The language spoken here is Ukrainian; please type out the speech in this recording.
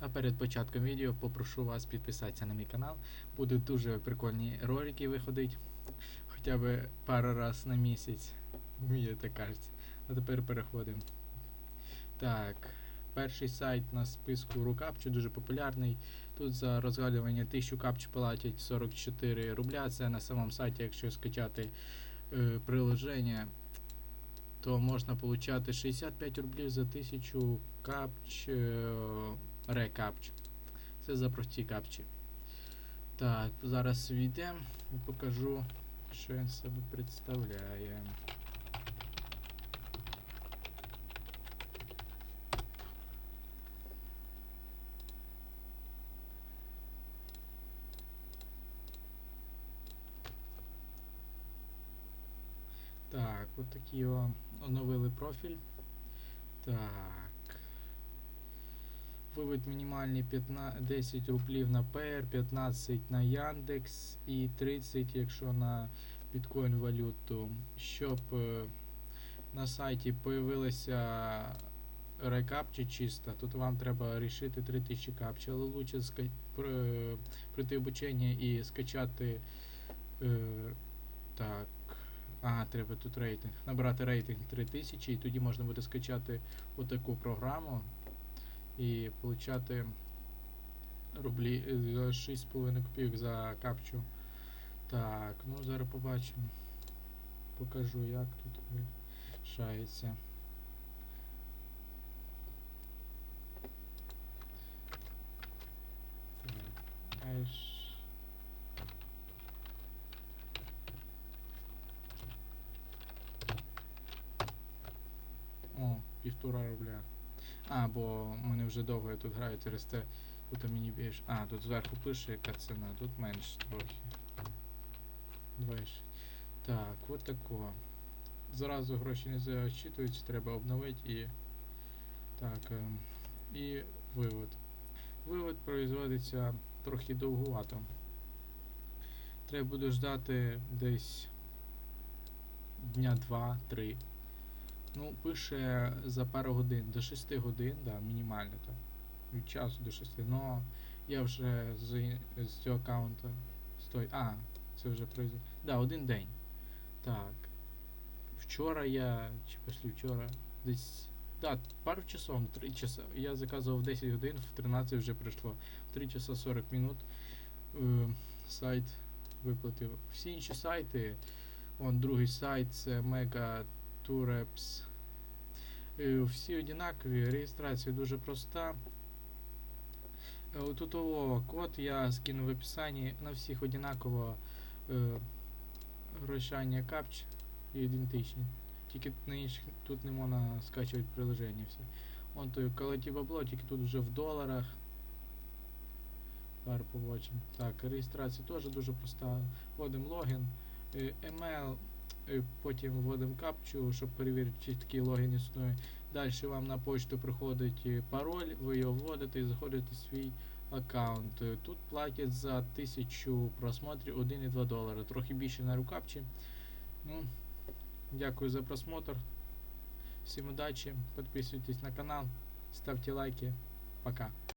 А перед початком відео попрошу вас підписатися на мій канал. Будуть дуже прикольні ролики виходить. Хоча б пару раз на місяць. Мені так кажеться. А тепер переходимо. Так, перший сайт на списку Рукапчу дуже популярний. Тут за розгадування 1000 капч платять 44 рубля. Це на самому сайті, якщо скачати е, приложення, то можна получати 65 рублів за 1000 капч е, рекапч. Це за прості капчі. Так, зараз війдемо і покажу, що він себе представляє. Так, от такі о, оновили профіль. Так. Вивод мінімальний 15, 10 рублів на PR, 15 на Яндекс і 30, якщо на біткоін валюту. Щоб е, на сайті появилася рекапча чиста, тут вам треба рішити 3000 капча, але лучше ска- пр- пройти обучення і скачати. Е, так. Ага, треба тут рейтинг. Набрати рейтинг 3000 і тоді можна буде скачати отаку програму і получати рублі е, за 6,5 копійок за капчу. Так, ну зараз побачимо. Покажу, як тут рішається. Так, еш. О, півтора рубля. А, бо мене вже довго я тут граю, через те тут мені більше. А, тут зверху пише яка ціна, тут менше трохи. 26. Так, от тако. Зразу гроші не зачитуються, треба обновити і. Так. ем, І вивод. Вивод производиться трохи довгувато. Треба буде ждати десь дня 2-3. Ну, пише за пару годин, до 6 годин, да, мінімально так. Від часу до 6. Но я вже з, з цього аккаунта стой. А, це вже произвів. Да, один день. Так. Вчора я, чи після вчора, десь. Да, пару часов, 3 часа. Я заказував 10 годин, в 13 вже прийшло. 3 часа 40 минут. Е, сайт виплатив. Всі інші сайти. Вон другий сайт це Mega Tureps. Е, Всі однакові, реєстрація дуже проста. Е, Тут код я скину в описанні. На всіх однаково е, грошання капч і ідентичні. Тільки на інших тут не можна скачувати приложення всі. Вон той колоті бабло, тільки тут вже в доларах. Зараз побачимо. Так, реєстрація теж дуже проста. Вводимо логін, е, email, е, потім вводимо капчу, щоб перевірити, чи такий логін існує. Далі вам на почту приходить пароль, ви його вводите і заходите в свій аккаунт. Тут платять за 1000 просмотрів 1,2 долара. Трохи більше на рукапчі. Ну, дякую за просмотр. Всім удачі, підписуйтесь на канал, ставте лайки. Пока.